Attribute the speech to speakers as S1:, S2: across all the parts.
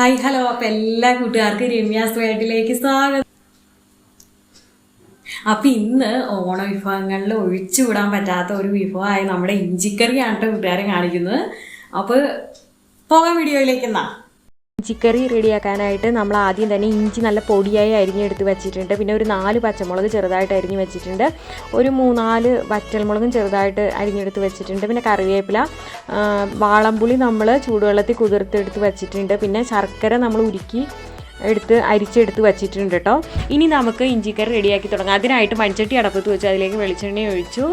S1: Hi hello. അപ്പം എല്ലാ കൂട്ടുകാർക്കും രമ്യാസ് വേട്ടിലേക്ക് സ്വാഗതം. അപ്പം ഇന്ന് ഓണ വിഭവങ്ങളിൽ ഒഴിച്ചുവിടാൻ പറ്റാത്ത ഒരു വിഭവമായ നമ്മുടെ ഇഞ്ചിക്കറിയാണ് കേട്ടോ കൂട്ടുകാരെ കാണിക്കുന്നത്. അപ്പോൾ പോകാം വീഡിയോയിലേക്ക് എന്നാ.
S2: ഇഞ്ചിക്കറി റെഡിയാക്കാനായിട്ട് നമ്മൾ ആദ്യം തന്നെ ഇഞ്ചി നല്ല പൊടിയായി അരിഞ്ഞെടുത്ത് വെച്ചിട്ടുണ്ട്. പിന്നെ ഒരു നാല് പച്ചമുളക് ചെറുതായിട്ട് അരിഞ്ഞ് വെച്ചിട്ടുണ്ട്. ഒരു മൂന്നാൽ വറ്റൽമുളകും ചെറുതായിട്ട് അരിഞ്ഞെടുത്ത് വെച്ചിട്ടുണ്ട്. പിന്നെ കറിവേപ്പില വാളംപുളി നമ്മൾ ചൂടുവെള്ളത്തിൽ കുതിർത്തെടുത്ത് വെച്ചിട്ടുണ്ട്. പിന്നെ ശർക്കര നമ്മൾ ഉരുക്കി എടുത്ത് അരിച്ചെടുത്ത് വെച്ചിട്ടുണ്ട് കേട്ടോ ഇനി നമുക്ക് ഇഞ്ചിക്കറി റെഡിയാക്കി തുടങ്ങാം. അതിനായിട്ട് മൺചട്ടി അടപ്പത്ത് വെച്ച്. അതിലേക്ക് വെളിച്ചെണ്ണ ഒഴിച്ചു.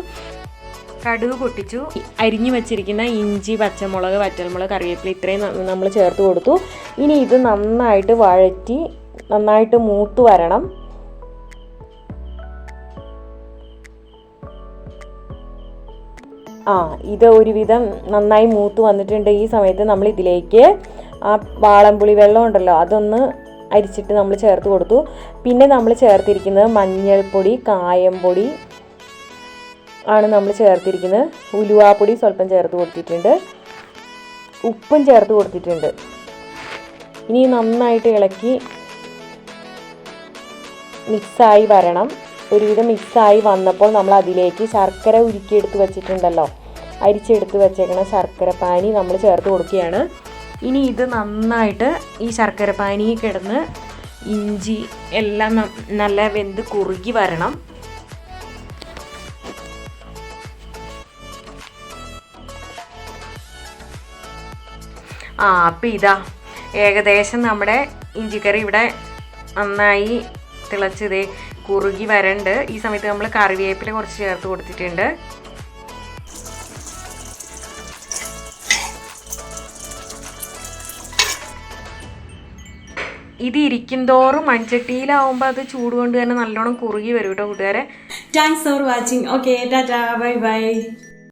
S2: കടുക് പൊട്ടിച്ചു. അരിഞ്ഞു വെച്ചിരിക്കുന്ന ഇഞ്ചി പച്ചമുളക് വറ്റൽമുളക് കറിവേപ്പില ഇത്രയും നമ്മൾ ചേർത്ത് കൊടുത്തു. ഇനി ഇത് നന്നായിട്ട് വഴറ്റി നന്നായിട്ട് മൂത്ത് വരണം. ആ ഇത് ഒരുവിധം നന്നായി മൂത്ത് വന്നിട്ടുണ്ട് ഈ സമയത്ത് നമ്മൾ ഇതിലേക്ക് ആ വാളംപുളി വെള്ളം ഉണ്ടല്ലോ അതൊന്ന് അരിച്ചിട്ട് നമ്മൾ ചേർത്ത് കൊടുത്തു. പിന്നെ നമ്മൾ ചേർത്തിരിക്കുന്നത് മഞ്ഞൾപ്പൊടി കായംപൊടി ആണ് നമ്മൾ ചേർത്തിരിക്കുന്നത്. ഉലുവാപ്പൊടി സ്വല്പം ചേർത്ത് കൊടുത്തിട്ടുണ്ട്. ഉപ്പും ചേർത്ത് കൊടുത്തിട്ടുണ്ട്. ഇനി നന്നായിട്ട് ഇളക്കി മിക്സായി വരണം. ഒരുവിധം മിക്സായി വന്നപ്പോൾ നമ്മൾ അതിലേക്ക് ശർക്കര ഉരുക്കിയെടുത്ത് വെച്ചിട്ടുണ്ടല്ലോ. അരിച്ചെടുത്ത് വെച്ചേക്കണ ശർക്കര പാനി നമ്മൾ ചേർത്ത് കൊടുക്കുകയാണ്. ഇനി ഇത് നന്നായിട്ട് ഈ ശർക്കര പാനി കിടന്ന് ഇഞ്ചി എല്ലാം നല്ല വെന്ത് കുറുകി വരണം. ആ അപ്പം ഇതാ ഏകദേശം നമ്മുടെ ഇഞ്ചിക്കറി ഇവിടെ നന്നായി തിളച്ചത് കുറുകി വരണ്ട്. ഈ സമയത്ത് നമ്മൾ കറിവേപ്പില കുറച്ച് ചേർത്ത് കൊടുത്തിട്ടുണ്ട്. ഇത് ഇരിക്കും തോറും മൺചട്ടിയിലാവുമ്പോൾ അത് ചൂട് കൊണ്ട് തന്നെ നല്ലോണം കുറുകി വരും കേട്ടോ കൂട്ടുകാരെ.
S1: Thanks for watching okay tata bye bye